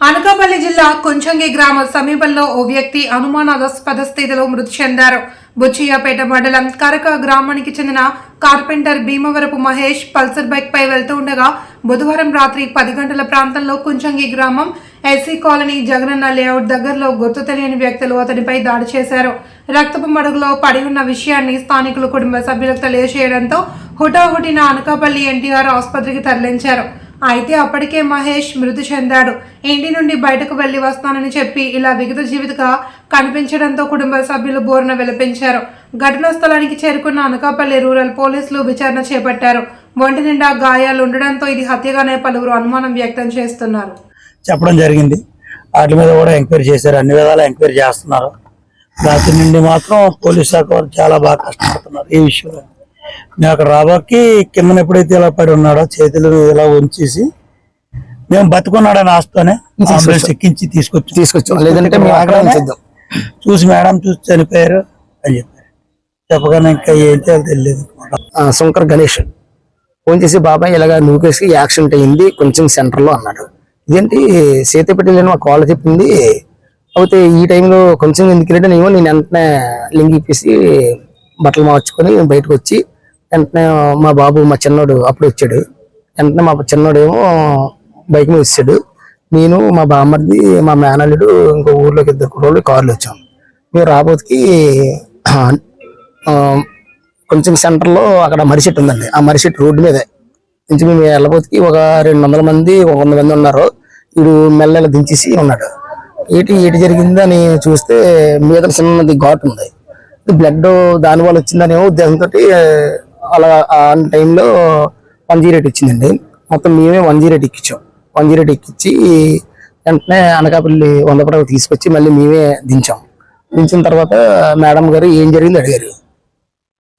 అనకాపల్లి జిల్లా కొంచంగి గ్రామ సమీపంలో ఓ వ్యక్తి అనుమానాస్పద స్థితిలో మృతి చెందారు. బుచ్చియాపేట మండలం కరక గ్రామానికి చెందిన carpenter Bhimavarapu Mahesh Pulsar bike పై వెళ్తూ ఉండగా బుధవారం రాత్రి పది గంటల ప్రాంతంలో కుంచంగి గ్రామం ఎస్సీ కాలనీ జగనన్న లేఅవుట్ దగ్గరలో గుర్తు తెలియని వ్యక్తులు అతనిపై దాడి చేశారు. రక్తపు మడుగులో పడి ఉన్న విషయాన్ని స్థానికులు కుటుంబ సభ్యులకు తెలియజేయడంతో హుటాహుటిన అనకాపల్లి ఎన్టీఆర్ ఆసుపత్రికి తరలించారు. అయితే అప్పటికే మహేష్ మృతి చెందాడు. ఇంటి నుండి బయటకు వెళ్ళి వస్తానని చెప్పి ఇలా విగత జీవితగా కనిపించడంతో కుటుంబ సభ్యులు బోరున విలపించారు. ఘటనా స్థలానికి చేరుకున్న అనకాపల్లి రూరల్ పోలీసులు విచారణ చేపట్టారు. ఒంటి నిండా గాయాలు ఉండడంతో ఇది హత్యగానే పలువురు అనుమానం వ్యక్తం చేస్తున్నారు. చెప్పడం జరిగింది. వాటి మీద కూడా ఎంక్వైరీ చేశారు. అన్ని విధాలా ఎంక్వైరీ చేస్తున్నారు. రాత్రి నుండి మాత్రం పోలీస్ శాఖ వారు చాలా బాగా కష్టపడుతున్నారు ఈ విషయంలో. మేము అక్కడ రాబాకి కింద ఎప్పుడైతే ఇలా పడి ఉన్నాడో చేతులు ఇలా ఉంచేసి మేము బతుకున్నాడని ఆస్తోనే అంబులెన్స్ ఎక్కించి తీసుకొచ్చి. తీసుకొచ్చాం. లేదంటే చూసి మేడం చూసి చనిపోయారు అని చెప్పారు. చెప్పగానే ఇంకా ఏం చేయాలో తెలియదు. శంకర్ గణేష్ ఫోన్ చేసి బాబాయ్ ఇలాగ నూకేసి యాక్సిడెంట్ అయింది కొంచెం సెంటర్లో అన్నాడు. ఇదేంటి సీతపెట్టి మా కాల్ చెప్పింది? అయితే ఈ టైంలో కొంచెం ఎందుకు వెళ్ళాడు నేను నేను వెంటనే లింక్ ఇప్పేసి బట్టలు మార్చుకొని బయటకు వచ్చి వెంటనే మా బాబు మా చిన్నోడు అప్పుడు వచ్చాడు. వెంటనే మా చిన్నోడు ఏమో బైక్ మీద వచ్చాడు. నేను మా బామ్మర్ది మా మేనల్లుడు ఇంకో ఊర్లోకి ఇద్దరు కుర్రోళ్ళు కార్లు వచ్చాం. మేము రాబోతుకి కొంచెం సెంటర్లో అక్కడ మరిసెట్ ఉందండి. ఆ మరిసెట్ రోడ్డు మీదే. నుంచి మేము వెళ్ళబోతుకి ఒక రెండు వందల మంది ఒక వంద మంది ఉన్నారు. వీడు మెల్ల దించేసి ఉన్నాడు. ఏటి ఏటి జరిగిందని చూస్తే మీద చిన్నది ఘాట్ ఉంది. బ్లడ్ దాని వల్ల వచ్చిందనే ఉద్దేశంతో అలా ఆ టైంలో వన్ జీరో ఎయిట్ ఇచ్చిందండి. మొత్తం మేమే వన్ జీరో ఎయిట్ ఎక్కించాం. వన్ జీరో ఎయిట్ ఎక్కించి వెంటనే అనకాపల్లి వంద పడవ తీసుకొచ్చి మళ్ళీ మేమే దించాం. దించిన తర్వాత మేడం గారు ఏం జరిగింది అడిగారు.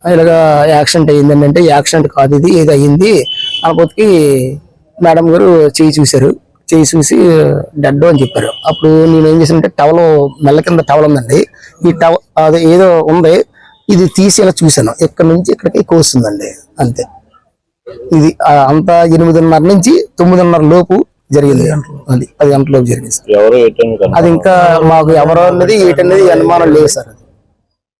ఇలాగా యాక్సిడెంట్ అయ్యిందండి అంటే యాక్సిడెంట్ కాదు ఇది ఇది అయ్యింది అనుకోతికి మేడం గారు చేయి చూశారు. చేయి చూసి డెడ్ అని చెప్పారు. అప్పుడు నేను ఏం చేశానంటే టవల్ మెల్ల కింద టవల్ ఉందండి. ఈ టవ అది ఏదో ఉంది. ఇది తీసి ఇలా చూశాను. ఇక్కడ నుంచి ఇక్కడికి కోస్తుందండి. అంతే. ఇది అంతా ఎనిమిదిన్నర నుంచి తొమ్మిదిన్నర లోపు జరిగింది. అది పది గంటల లోపు జరిగింది సార్. అది ఇంకా మాకు ఎవరో అన్నది ఏంటనేది అనుమానం లేదు సార్